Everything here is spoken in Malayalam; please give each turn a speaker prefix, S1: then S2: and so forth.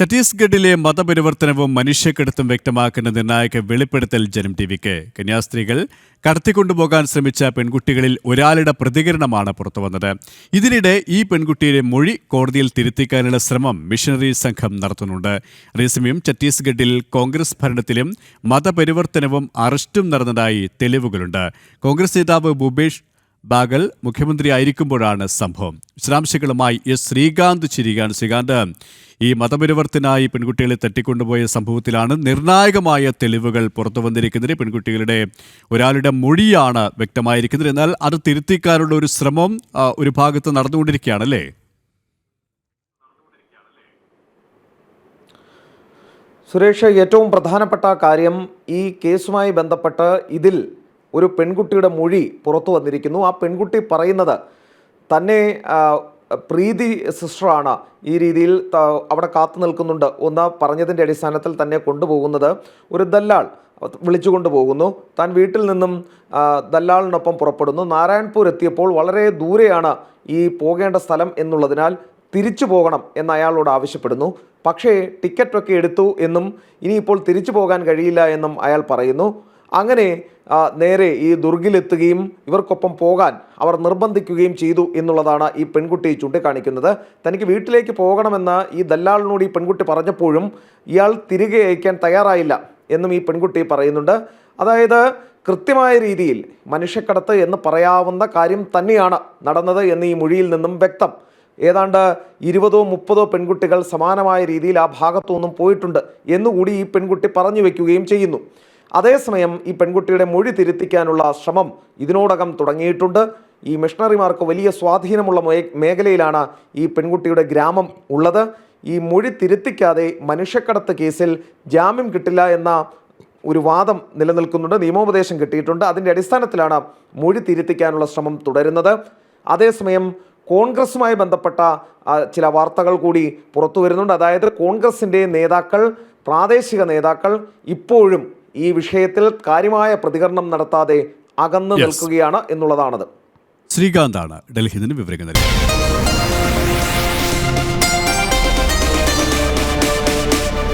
S1: ഛത്തീസ്ഗഡിലെ മതപരിവർത്തനവും മനുഷ്യക്കെടുത്തും വ്യക്തമാക്കുന്ന നിർണായക വെളിപ്പെടുത്തൽ ജനം ടി വിക്ക് കന്യാസ്ത്രീകൾ കടത്തിക്കൊണ്ടുപോകാൻ ശ്രമിച്ച പെൺകുട്ടികളിൽ ഒരാളുടെ പ്രതികരണമാണ് പുറത്തുവന്നത്. ഇതിനിടെ ഈ പെൺകുട്ടിയുടെ മൊഴി കോടതിയിൽ തിരുത്തിക്കാനുള്ള ശ്രമം മിഷണറി സംഘം നടത്തുന്നുണ്ട്. അതേസമയം ഛത്തീസ്ഗഡിൽ കോൺഗ്രസ് ഭരണത്തിലും മതപരിവർത്തനവും അറസ്റ്റും നടന്നതായി തെളിവുകളുണ്ട്. കോൺഗ്രസ് നേതാവ് ഭൂപേഷ് ബാഗൽ മുഖ്യമന്ത്രിയായിരിക്കുമ്പോഴാണ് സംഭവം. വിശദാംശങ്ങളുമായി എസ് ശ്രീകാന്ത് ചിരികാണ് ശ്രീകാന്ത് ഈ മതപരിവർത്തനായി പെൺകുട്ടികളെ തട്ടിക്കൊണ്ടുപോയ സംഭവത്തിലാണ് നിർണായകമായ തെളിവുകൾ പുറത്തു വന്നിരിക്കുന്നത്. പെൺകുട്ടികളുടെ ഒരാളുടെ മൊഴിയാണ് വ്യക്തമായിരിക്കുന്നത്. എന്നാൽ അത് തിരുത്തിക്കാനുള്ള ഒരു ശ്രമം ഒരു ഭാഗത്ത് നടന്നുകൊണ്ടിരിക്കുകയാണല്ലേ
S2: സുരേഷ് ഏറ്റവും പ്രധാനപ്പെട്ട കാര്യം ഈ കേസുമായി ബന്ധപ്പെട്ട് ഇതിൽ ഒരു പെൺകുട്ടിയുടെ മൊഴി പുറത്തു വന്നിരിക്കുന്നു. ആ പെൺകുട്ടി പറയുന്നത് തന്നെ പ്രീതി സിസ്റ്ററാണ്. ഈ രീതിയിൽ അവിടെ കാത്തു നിൽക്കുന്നുണ്ട്. ഒന്ന് പറഞ്ഞതിന്റെ അടിസ്ഥാനത്തിൽ തന്നെ കൊണ്ടുപോകുന്നത് ഒരു ദല്ലാൾ വിളിച്ചു കൊണ്ടുപോകുന്നു. താൻ വീട്ടിൽ നിന്നും ദല്ലാളിനൊപ്പം പുറപ്പെടുന്നു. നാരായൺപൂർ എത്തിയപ്പോൾ വളരെ ദൂരെയാണ് ഈ പോകേണ്ട സ്ഥലം എന്നുള്ളതിനാൽ തിരിച്ചു പോകണം എന്ന് അയാളോട് ആവശ്യപ്പെടുന്നു. പക്ഷേ ടിക്കറ്റൊക്കെ എടുത്തു എന്നും ഇനിയിപ്പോൾ തിരിച്ചു പോകാൻ കഴിയില്ല എന്നും അയാൾ പറയുന്നു. അങ്ങനെ നേരെ ഈ ദുർഗിലെത്തുകയും ഇവർക്കൊപ്പം പോകാൻ അവർ നിർബന്ധിക്കുകയും ചെയ്തു എന്നുള്ളതാണ് ഈ പെൺകുട്ടി ചൂണ്ടിക്കാണിക്കുന്നത്. തനിക്ക് വീട്ടിലേക്ക് പോകണമെന്ന് ഈ ദല്ലാളിനോട് ഈ പെൺകുട്ടി പറഞ്ഞപ്പോഴും ഇയാൾ തിരികെ അയക്കാൻ തയ്യാറായില്ല എന്നും ഈ പെൺകുട്ടി പറയുന്നുണ്ട്. അതായത് കൃത്യമായ രീതിയിൽ മനുഷ്യക്കടത്ത് എന്ന് പറയാവുന്ന കാര്യം തന്നെയാണ് നടന്നത് എന്ന് ഈ മൊഴിയിൽ നിന്നും വ്യക്തം. ഏതാണ്ട് ഇരുപതോ മുപ്പതോ പെൺകുട്ടികൾ സമാനമായ രീതിയിൽ ആ ഭാഗത്തു നിന്നും പോയിട്ടുണ്ട് എന്നുകൂടി ഈ പെൺകുട്ടി പറഞ്ഞു വയ്ക്കുകയും ചെയ്യുന്നു. അതേസമയം ഈ പെൺകുട്ടിയുടെ മൊഴി തിരുത്തിക്കാനുള്ള ശ്രമം ഇതിനോടകം തുടങ്ങിയിട്ടുണ്ട്. ഈ മിഷണറിമാർക്ക് വലിയ സ്വാധീനമുള്ള മേഖലയിലാണ് ഈ പെൺകുട്ടിയുടെ ഗ്രാമം ഉള്ളത്. ഈ മൊഴി തിരുത്തിക്കാതെ മനുഷ്യക്കടത്ത് കേസിൽ ജാമ്യം കിട്ടില്ല എന്ന ഒരു വാദം നിലനിൽക്കുന്നുണ്ട്. നിയമോപദേശം കിട്ടിയിട്ടുണ്ട്. അതിന്റെ അടിസ്ഥാനത്തിലാണ് മൊഴി തിരുത്തിക്കാനുള്ള ശ്രമം തുടരുന്നത്. അതേസമയം കോൺഗ്രസുമായി ബന്ധപ്പെട്ട ചില വാർത്തകൾ കൂടി പുറത്തു വരുന്നുണ്ട് അതായത് കോൺഗ്രസിന്റെ നേതാക്കൾ പ്രാദേശിക നേതാക്കൾ ഇപ്പോഴും ഈ വിഷയത്തിൽ കാര്യമായ പ്രതികരണം നടത്താതെ അകന്നു നിൽക്കുകയാണ് എന്നുള്ളതാണത്.
S1: ശ്രീകാന്താണ് ഡൽഹിയിൽ നിന്ന് വിവരങ്ങൾ നൽകിയത്.